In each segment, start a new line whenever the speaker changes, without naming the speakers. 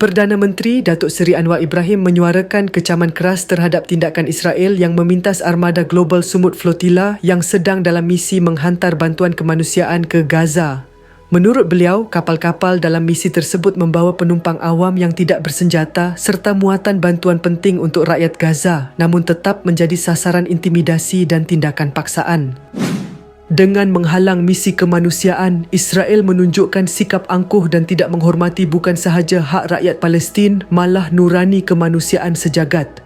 Perdana Menteri Datuk Seri Anwar Ibrahim menyuarakan kecaman keras terhadap tindakan Israel yang memintas armada global Sumut Flotilla yang sedang dalam misi menghantar bantuan kemanusiaan ke Gaza. Menurut beliau, kapal-kapal dalam misi tersebut membawa penumpang awam yang tidak bersenjata serta muatan bantuan penting untuk rakyat Gaza namun tetap menjadi sasaran intimidasi dan tindakan paksaan. Dengan menghalang misi kemanusiaan, Israel menunjukkan sikap angkuh dan tidak menghormati bukan sahaja hak rakyat Palestin, malah nurani kemanusiaan sejagat.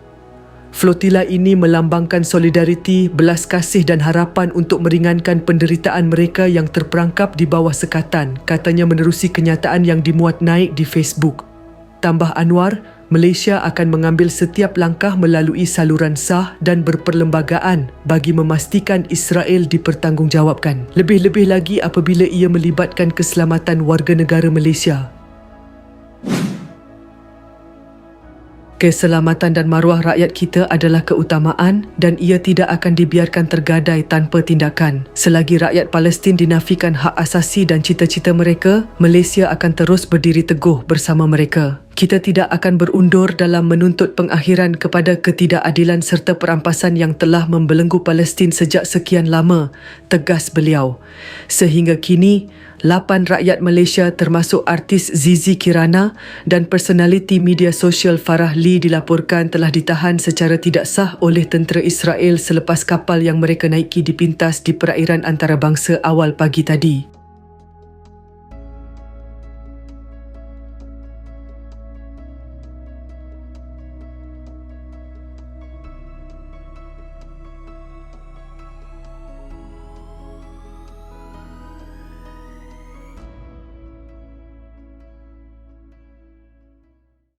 Flotila ini melambangkan solidariti, belas kasih dan harapan untuk meringankan penderitaan mereka yang terperangkap di bawah sekatan, katanya menerusi kenyataan yang dimuat naik di Facebook. Tambah Anwar, Malaysia akan mengambil setiap langkah melalui saluran sah dan berperlembagaan bagi memastikan Israel dipertanggungjawabkan. Lebih-lebih lagi apabila ia melibatkan keselamatan warga negara Malaysia. Keselamatan dan maruah rakyat kita adalah keutamaan dan ia tidak akan dibiarkan tergadai tanpa tindakan. Selagi rakyat Palestin dinafikan hak asasi dan cita-cita mereka, Malaysia akan terus berdiri teguh bersama mereka. Kita tidak akan berundur dalam menuntut pengakhiran kepada ketidakadilan serta perampasan yang telah membelenggu Palestin sejak sekian lama, tegas beliau. Sehingga kini, lapan rakyat Malaysia termasuk artis Zizi Kirana dan personaliti media sosial Farah Lee dilaporkan telah ditahan secara tidak sah oleh tentera Israel selepas kapal yang mereka naiki dipintas di perairan antarabangsa awal pagi tadi.